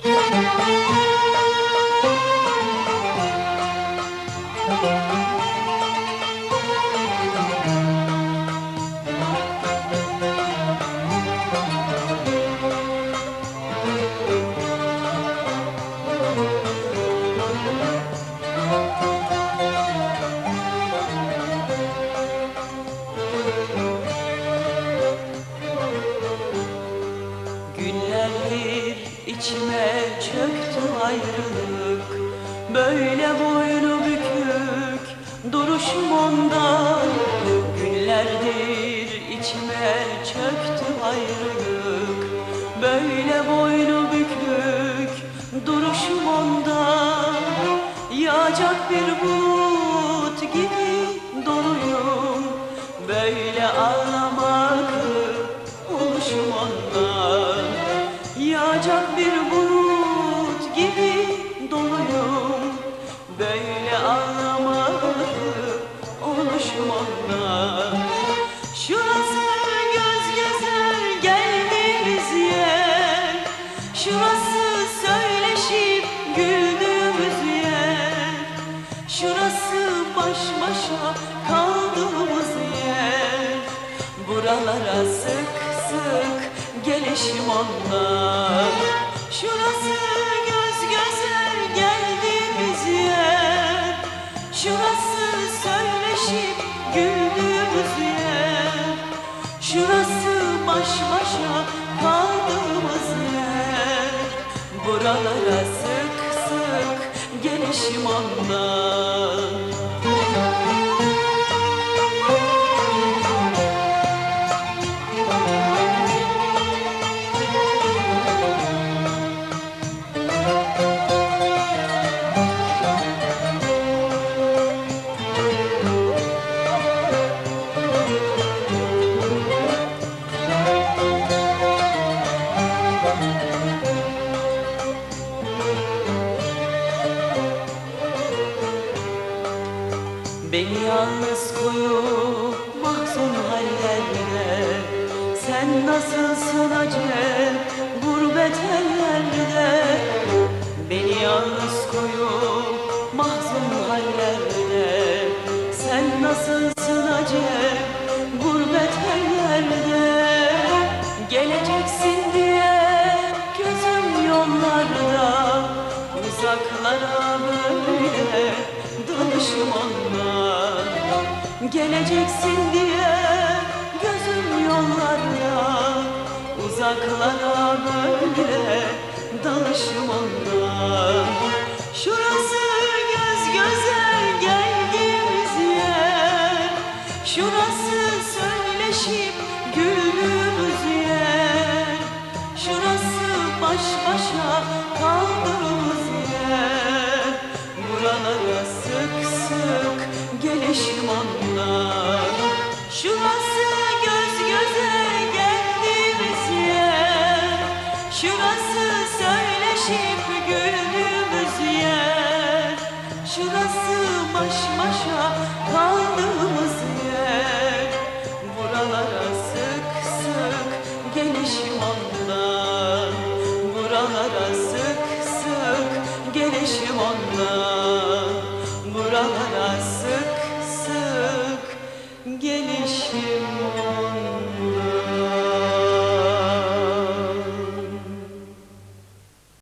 Günlerdir içime çöktü ayrılık. Böyle boynu bükük duruşum ondan. Günlerdir içime çöktü ayrılık. Böyle boynu bükük duruşum ondan. Yağacak bir bulut gibi doluyum. Böyle ağlamakı bulut gibi doluyum. Böyle ağlamakı oluşum ondan Şurası göz göze geldiğimiz yer Şurası söyleşip güldüğümüz yer Şurası baş başa kaldığımız yer Buralara sık sık gelişim ondan Şurası göz göze geldiğimiz yer Şurası söyleşip güldüğümüz yer. Şurası baş başa kaldığımız yer. Buralara sık sık gelişim ondan Beni yalnız koyup mahzun hallerde Sen nasılsın acep Geleceksin diye gözüm yollarda Uzaklara böyle danışım ondan Şurası göz göze geldiğimiz yer Şurası söyleşip güldüğümüz yer Şurası baş başa ondan Buralara sık sık gelişim